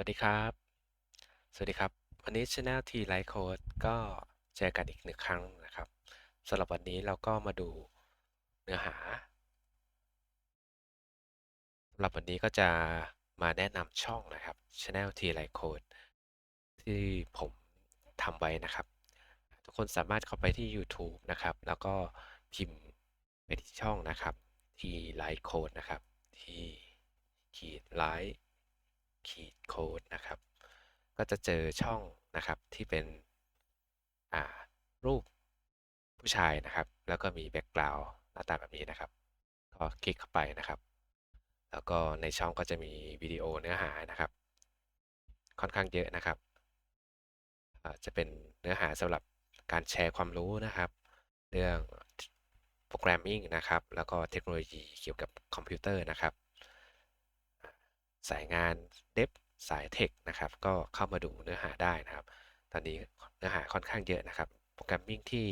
วัสดีครับ สวัสดีครับ วันนี้ Channel T Light Code ก็เจอกันอีกหนึ่งครั้งนะครับสำหรับวันนี้เราก็มาดูเนื้อหาสำหรับวันนี้ก็จะมาแนะนำช่องนะครับ Channel T Light Code ที่ผมทำไว้นะครับ ทุกคนสามารถเข้าไปที่ YouTube นะครับ แล้วก็พิมพ์ไปที่ช่องนะครับ T Light Code นะครับ T ขีด Light ขีด Code นะครับ ก็จะเจอช่องนะครับที่เป็นรูปผู้ชายนะครับ แล้วก็มีแบ็กกราวด์หน้าตาแบบนี้นะครับก็คลิกเข้าไปนะครับ แล้วก็ในช่องก็จะมีวิดีโอเนื้อหานะครับ ค่อนข้างเยอะนะครับจะเป็นเนื้อหาสำหรับการแชร์ความรู้นะครับ เรื่องโปรแกรมมิ่งนะครับ แล้วก็เทคโนโลยีเกี่ยวกับคอมพิวเตอร์นะครับ สายงานเดฟสายเทคนะครับก็เข้ามาดูเนื้อหาได้นะครับ ตอนนี้เนื้อหาค่อนข้างเยอะนะครับ โปรแกรมมิ่งที่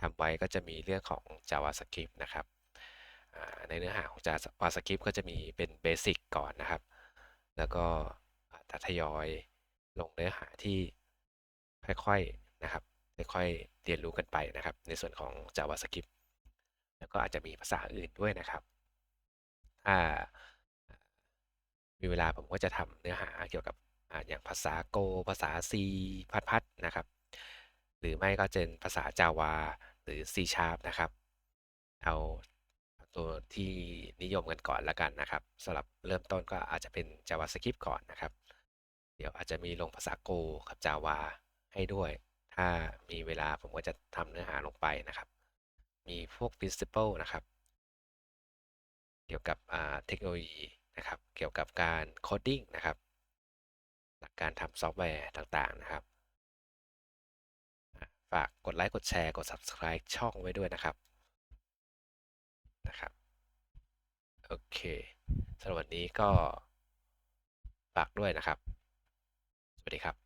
ทำไว้ก็จะมีเรื่องของ JavaScript นะครับในเนื้อหาของ JavaScript ก็จะมีเป็นเบสิกก่อนนะครับ แล้วก็จะทยอยลงเนื้อหาที่ค่อยๆนะครับค่อยๆเรียนรู้กันไปนะครับ ในส่วนของ JavaScript แล้วก็อาจจะมีภาษาอื่นด้วยนะครับ ถ้า มีเวลาผมก็จะทำเนื้อหาเกี่ยวกับออย่างภาษา Go ภาษา C พัดพัดนะครับ หรือไม่ก็เป็นภาษา Java หรือ C Sharp นะครับ เอาตัวที่นิยมกันก่อนละกันนะครับสำหรับเริ่มต้นก็อาจจะเป็น JavaScript ก่อนนะครับ เดี๋ยวอาจจะมีลงภาษา Go กับ Java ให้ด้วย ถ้ามีเวลาผมก็จะทำเนื้อหาลงไปนะครับ มีพวก principle นะครับ เกี่ยวกับเทคโนโลยี นะครับ เกี่ยวกับการโคดดิ้งนะครับ หลักการทำซอฟต์แวร์ต่างๆนะครับ ฝากกดไลค์ กดแชร์ กด subscribe ช่องไว้ด้วยนะครับนะครับ โอเคสำหรับวันนี้ก็ฝากด้วยนะครับ สวัสดีครับ